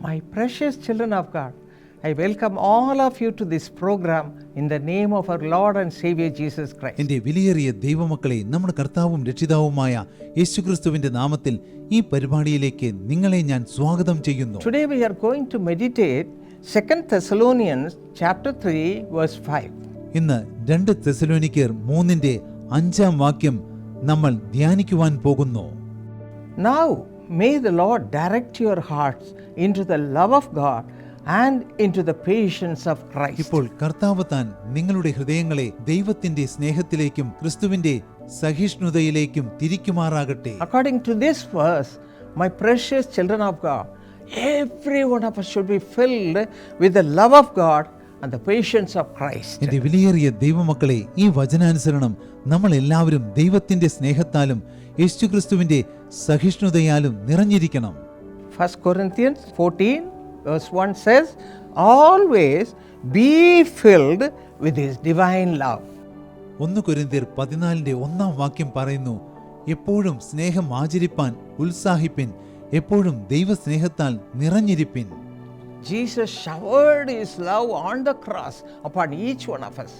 My precious children of God, I welcome all of you to this program in the name of our Lord and Savior Jesus Christ. എന്റെ വിലയേറിയ ദൈവമക്കളെ നമ്മുടെ കർത്താവും രക്ഷിതാവുമായ യേശുക്രിസ്തുവിന്റെ നാമത്തിൽ ഈ പരിപാടിയിലേക്ക് നിങ്ങളെ ഞാൻ സ്വാഗതം ചെയ്യുന്നു Today we are going to meditate 2 Thessalonians chapter 3 verse 5. ഇന്ന് രണ്ട് തെസലോനിക്കർ മൂന്നിന്റെ അഞ്ചാം വാക്യം നമ്മൾ ധ്യാനിക്കുവാൻ പോകുന്നു Now may the Lord direct your hearts into the love of God and into the patience of Christ. ഇപ്പോൾ കർത്താവ് താൻ നിങ്ങളുടെ ഹൃദയങ്ങളെ ദൈവത്തിന്റെ സ്നേഹത്തിലേക്കും ക്രിസ്തുവിന്റെ സഹിഷ്ണുതയിലേക്കും തിരിക്കുമാറാകട്ടെ According to this verse, my precious children of God, every one of us should be filled with the love of God and the patience of Christ. എന്റെ വിലയേറിയ ദൈവമക്കളെ ഈ വചനാനുസരണം നമ്മൾ എല്ലാവരും ദൈവത്തിന്റെ സ്നേഹത്താലും യേശുക്രിസ്തുവിന്റെ സഹിഷ്ണുതയാലും നിറഞ്ഞിരിക്കണം 1 Corinthians 14, verse 1 says, Always be filled with His divine love. ഒന്ന് കൊരിന്തിയർ പതിനാലിന്റെ ഒന്നാം വാക്യം പറയുന്നു എപ്പോഴും സ്നേഹം ആചരിപ്പാൻ ഉത്സാഹിപ്പിൻ എപ്പോഴും ദൈവസ്നേഹത്താൽ നിറഞ്ഞിരിപ്പിൻ Jesus showered His love on the cross upon each one of us.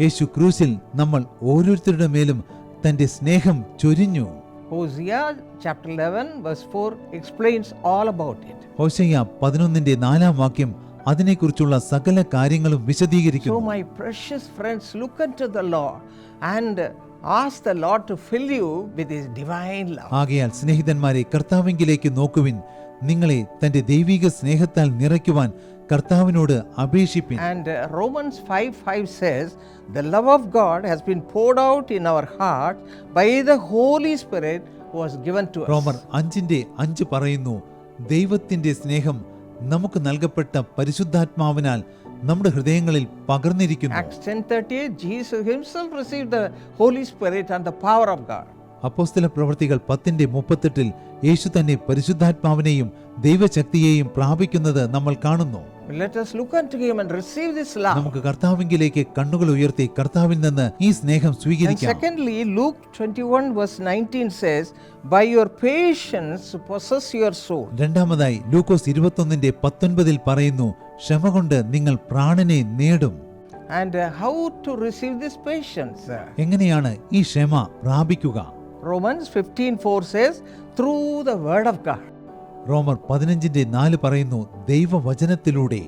യേശു ക്രൂശിൽ നമ്മൾ ഓരോരുത്തരുടെ മേലും തന്റെ സ്നേഹം ചൊരിഞ്ഞു Hosea chapter 11, verse 4 explains all about it. ഹോശയ്യ പതിനൊന്നിന്റെ നാലാം വാക്യം അതിനെക്കുറിച്ചുള്ള സകല കാര്യങ്ങളും വിശദീകരിക്കുന്നു വിശദീകരിക്കുന്നു my precious friends, look unto the Lord and ask the Lord to fill you with His divine love. ആകയാൽ സ്നേഹിതന്മാരെ കർത്താവിങ്കിലേക്ക് നോക്കുവിൻ നിങ്ങളെ തന്റെ ദൈവിക സ്നേഹത്താൽ നിറയ്ക്കുവാൻ കർത്താവിനോട് അപേക്ഷിപ്പിൻ And uh, Romans 5 5 says, The love of God has been poured out in our hearts by the Holy Spirit who was given to us. റോമർ അഞ്ചിന്റെ അഞ്ച് പറയുന്നു ദൈവത്തിന്റെ സ്നേഹം നമുക്ക് നൽകപ്പെട്ട പരിശുദ്ധാത്മാവിനാൽ നമ്മുടെ ഹൃദയങ്ങളിൽ പകർന്നിരിക്കുന്നു Acts 10:38, Jesus himself received the Holy Spirit and the power of God. അപ്പോസ്തല പ്രവൃത്തികൾ പത്തിന്റെ മുപ്പത്തെട്ടിൽ യേശു തന്നെ പരിശുദ്ധാത്മാവിനെയും ദൈവശക്തിയെയും പ്രാപിക്കുന്നത് നമ്മൾ കാണുന്നു Let us look unto him and receive this love. നമുക്ക് കർത്താവിങ്കിലേക്ക് കണ്ണുകൾ ഉയർത്തി കർത്താവിൽ നിന്ന് ഈ സ്നേഹം സ്വീകരിക്കാം secondly, Luke 21 verse 19 says, By your patience possess your soul. രണ്ടാമതായി ലൂക്കോസ് ഇരുപത്തൊന്നിന്റെ പത്തൊൻപതിൽ പറയുന്നു ക്ഷമ കൊണ്ട് നിങ്ങൾ പ്രാണനെ നേടും And uh, how to receive this patience? എങ്ങനെയാണ് ഈ ക്ഷമ പ്രാപിക്കുക Romans 15:4 says, through the word of God. റോമർ പതിനഞ്ചിന്റെ നാല് പറയുന്നു ദൈവവചനത്തിലൂടെ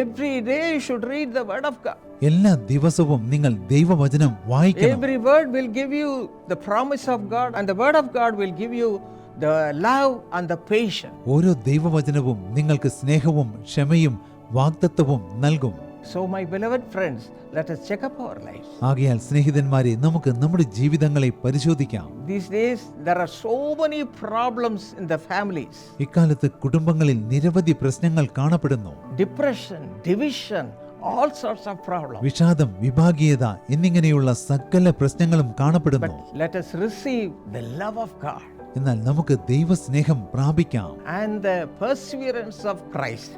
Every day you should read the word of God. എല്ലാ ദിവസവും നിങ്ങൾ ദൈവവചനം വായിക്കണം Every word will give you the promise of God, and the word of God will give you the love and the patience. ഓരോ ദൈവവചനവും നിങ്ങൾക്ക് സ്നേഹവും ക്ഷമയും വാഗ്ദത്വവും നൽകും So, my beloved friends, let us check up our lives. ആകയാൽ സ്നേഹിതന്മാരെ നമുക്ക് നമ്മുടെ ജീവിതങ്ങളെ പരിശോധിക്കാം These days, there are so many problems in the families ഇക്കാലത്ത് കുടുംബങ്ങളിൽ നിരവധി പ്രശ്നങ്ങൾ കാണപ്പെടുന്നു depression, division, all sorts of problems. വിഷാദം വിഭാഗീയത എന്നിങ്ങനെയുള്ള സകല പ്രശ്നങ്ങളും കാണപ്പെടുന്നു let us receive the love of God എന്നാൽ നമുക്ക് ദൈവസ്നേഹം പ്രാപിക്കാം and the perseverance of Christ.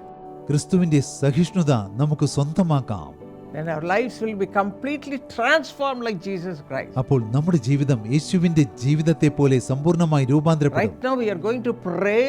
ക്രിസ്തുവിന്റെ സഹിഷ്ണുത നമുക്ക് സ്വന്തമാക്കാം Then our lives will be completely transformed like Jesus Christ. അപ്പോൾ നമ്മുടെ ജീവിതം യേശുവിന്റെ ജീവിതത്തെ പോലെ സമ്പൂർണമായി രൂപാന്തരപ്പെടും Right now, we are going to pray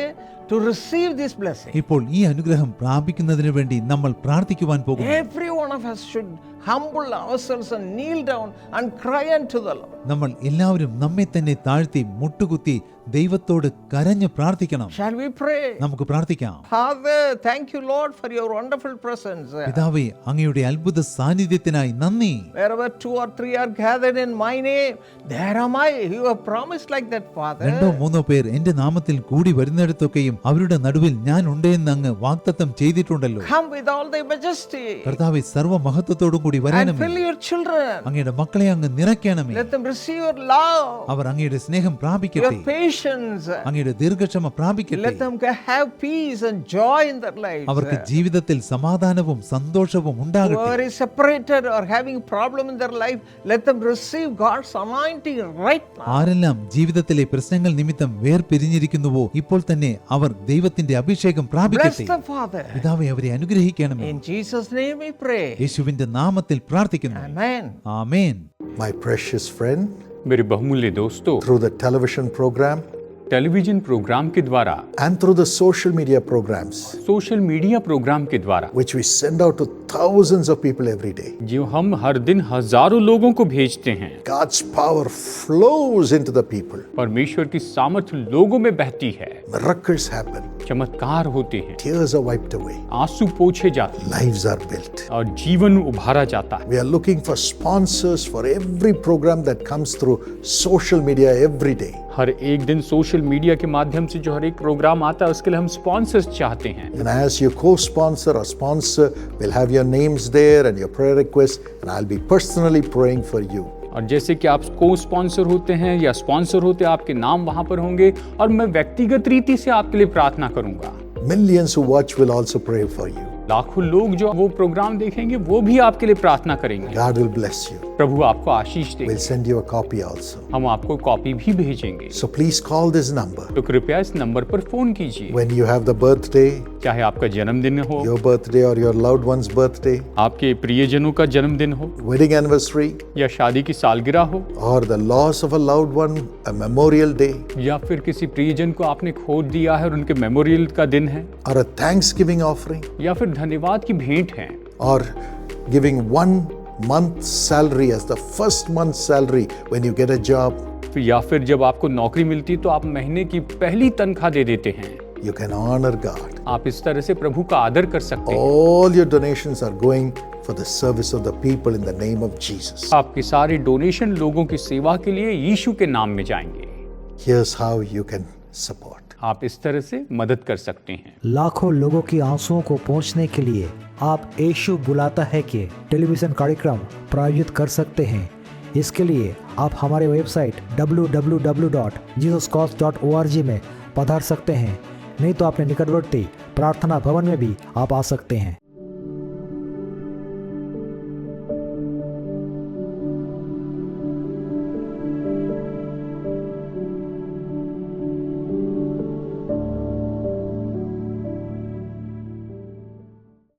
to receive this blessing. ഇപ്പോൾ ഈ അനുഗ്രഹം പ്രാപിക്കുന്നതിന് വേണ്ടി നമ്മൾ പ്രാർത്ഥിക്കുവാൻ പോകുന്നു Every one of us should humble ourselves and kneel down and cry unto the Lord. നമ്മൾ എല്ലാവരും നമ്മെ തന്നെ താഴ്ത്തി മുട്ടുകുത്തി ദൈവത്തോട് കരഞ്ഞു പ്രാർത്ഥിക്കണം Shall we pray? നമുക്ക് പ്രാർത്ഥിക്കാം Father, thank you, Lord, for your wonderful presence. പിതാവേ അങ്ങയുടെ അത്ഭുത സാന്നിധ്യത്തിനായി നന്ദി Wherever two or three are gathered in my name, there am I. You have promised like that, father രണ്ടോ മൂന്നോ പേർ എന്റെ നാമത്തിൽ കൂടി വരുന്നിടത്തൊക്കെയും അവരുടെ നടുവിൽ ഞാൻ ഉണ്ടെന്ന് അങ്ങ് വാഗ്ദത്തം ചെയ്തിട്ടുണ്ടല്ലോ Come with all the majesty കർത്താവേ കൂടി വരണമേ fill your children. അങ്ങയുടെ മക്കളെ അങ്ങ് നിറയ്ക്കണമേ Let them receive your love, അവർ അങ്ങയുടെ സ്നേഹം പ്രാപിക്കട്ടെ your patience. അങ്ങയുടെ ദീർഘക്ഷമ പ്രാപിക്കട്ടെ Let them have peace and joy in their lives. അവർക്ക് ജീവിതത്തിൽ സമാധാനവും സന്തോഷവും ഉണ്ടാകട്ടെ Whoever is separated or having problem in their life, let them receive God's anointing right now. ആരെല്ലാം ജീവിതത്തിലെ പ്രശ്നങ്ങൾ നിമിത്തം വേർപിരിഞ്ഞിരിക്കുന്നുവോ ഇപ്പോൾ തന്നെ അവർ ദൈവത്തിന്റെ അഭിഷേകം Bless പ്രാപിക്കട്ടെ the Father. പിതാവെ അവരെ അനുഗ്രഹിക്കണമേ In Jesus' name we pray. യേശുവിന്റെ നാമത്തിൽ പ്രാർത്ഥിക്കുന്നു Amen. Amen My precious friend, मेरे बहुमूल्य दोस्तों through the television program, television program के द्वारा and through the social media programs, social media program के द्वारा which we send out to thousands of people every day. जो हम हर दिन हज़ारों लोगों को भेजते हैं God's power flows into the people. परमेश्वर की सामर्थ्य लोगों में बहती है Miracles happen. चमत्कार होते हैं Tears are wiped away. आँसू पोछे जाते हैं Lives are built. और जीवन उभारा जाता है We are looking for sponsors for every program that comes through social media every day. हर एक दिन सोशल मीडिया के माध्यम से जो हर एक प्रोग्राम आता है उसके लिए हम स्पॉन्सर्स चाहते हैं And as your co sponsor or sponsor, we'll have your names there and your prayer requests, and I'll be personally praying for you. और जैसे कि आप को स्पॉन्सर होते हैं या स्पॉन्सर होते हैं आपके नाम वहां पर होंगे और मैं व्यक्तिगत रीति से आपके लिए प्रार्थना करूंगा Millions who watch will also pray for you. लाखों लोग जो वो प्रोग्राम देखेंगे वो भी आपके लिए प्रार्थना करेंगे God will bless you. प्रभु आपको आशीष दे। we'll send you a copy also. हम आपको कॉपी भी भेजेंगे so please call this number. तो कृपया इस नंबर पर फ़ोन कीजिए When you have the birthday, चाहे आपका जन्मदिन हो योर बर्थडे और योर लव्ड वंस बर्थडे आपके प्रियजनों का जन्मदिन हो वेडिंग एनिवर्सरी या शादी की सालगिरह हो और the loss of a loved one memorial day या फिर किसी प्रियजन को आपने खो दिया है और उनके मेमोरियल का दिन है और या फिर धन्यवाद की भेंट है। और giving one month salary as the first month salary when you get a job या फिर जब आपको नौकरी मिलती तो आप महीने की पहली तनख्वाह दे देते हैं। यू कैन ऑनर गॉड आप इस तरह से प्रभु का आदर कर सकते हैं। All your donations are going for the service of the people in the name of Jesus आपकी सारी डोनेशन लोगों की सेवा के लिए यीशु के नाम में जाएँगे। Here's how you can support आप इस तरह से मदद कर सकते हैं। लाखों लोगों की आंसुओं को पहुँचने के लिए आप एशु बुलाता है कि टेलीविज़न कार्यक्रम प्रायोजित कर सकते हैं। इसके लिए आप हमारे वेबसाइट www.jesuscause.org में पधार सकते हैं। नहीं तो अपने निकटवर्ती प्रार्थना भवन में भी आप आ सकते हैं।